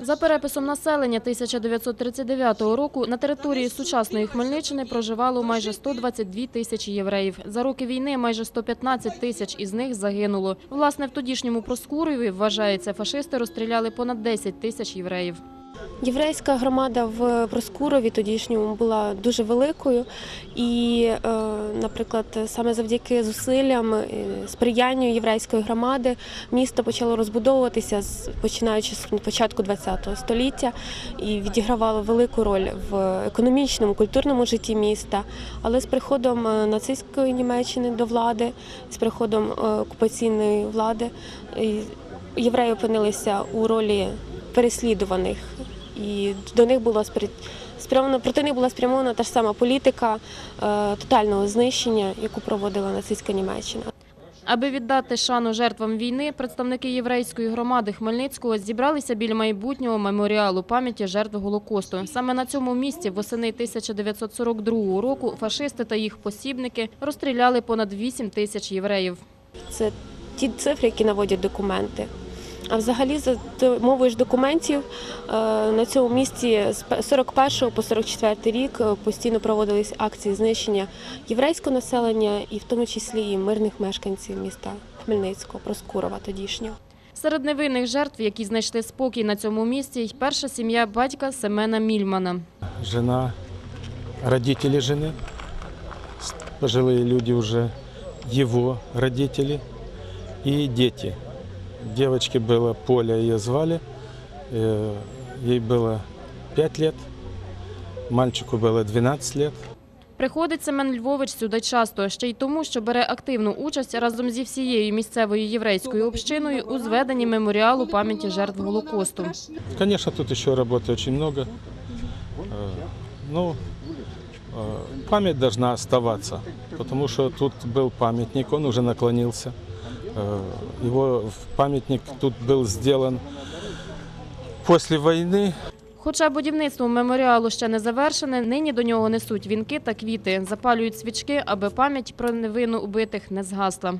За переписом населення 1939 року на території сучасної Хмельниччини проживало майже 122 тисячі євреїв. За роки війни майже 115 тисяч із них загинуло. Власне, в тодішньому Проскурові, вважається, фашисти розстріляли понад 10 тисяч євреїв. Єврейська громада в Проскурові тодішньому була дуже великою, і, е, наприклад, саме завдяки зусиллям, е, сприянню єврейської громади місто почало розбудовуватися починаючи з початку ХХ століття і відігравало велику роль в економічному, культурному житті міста. Але з приходом е, нацистської Німеччини до влади, з приходом окупаційної влади, євреї опинилися у ролі переслідуваних і до них було спря- спрямовано проти них була спрямована та ж сама політика е, тотального знищення, яку проводила нацистська Німеччина. Аби віддати шану жертвам війни, представники єврейської громади Хмельницького зібралися біля майбутнього меморіалу пам'яті жертв Голокосту. Саме на цьому місці восени 1942 року фашисти та їх посібники розстріляли понад 8 тисяч євреїв. Це ті цифри, які наводять документи. А взагалі, за мовою ж документів, е, на цьому місці з пе- 41 по 44 рік е, постійно проводились акції знищення єврейського населення, і в тому числі і мирних мешканців міста Хмельницького, Проскурова тодішнього. Серед невинних жертв, які знайшли спокій на цьому місці, й перша сім'я батька Семена Мільмана. жена, родители жены, с- пожилые люди уже, его родители и дети. Девочке было Поля, ее звали, э, ей было 5 лет, мальчику было 12 лет. Приходить Семен Львович сюди часто, ще й тому, що бере активну участь разом зі всією місцевою єврейською общиною у зведенні меморіалу пам'яті жертв Голокосту. Конечно, тут еще работы очень много. Э, Ну, э, память должна оставаться, потому что тут был памятник, он уже наклонился. Э, Его в- памятник тут был сделан после войны. Хоча будівництво меморіалу ще не завершене, нині до нього несуть вінки та квіти, запалюють свічки, аби пам'ять про невинно убитих не згасла.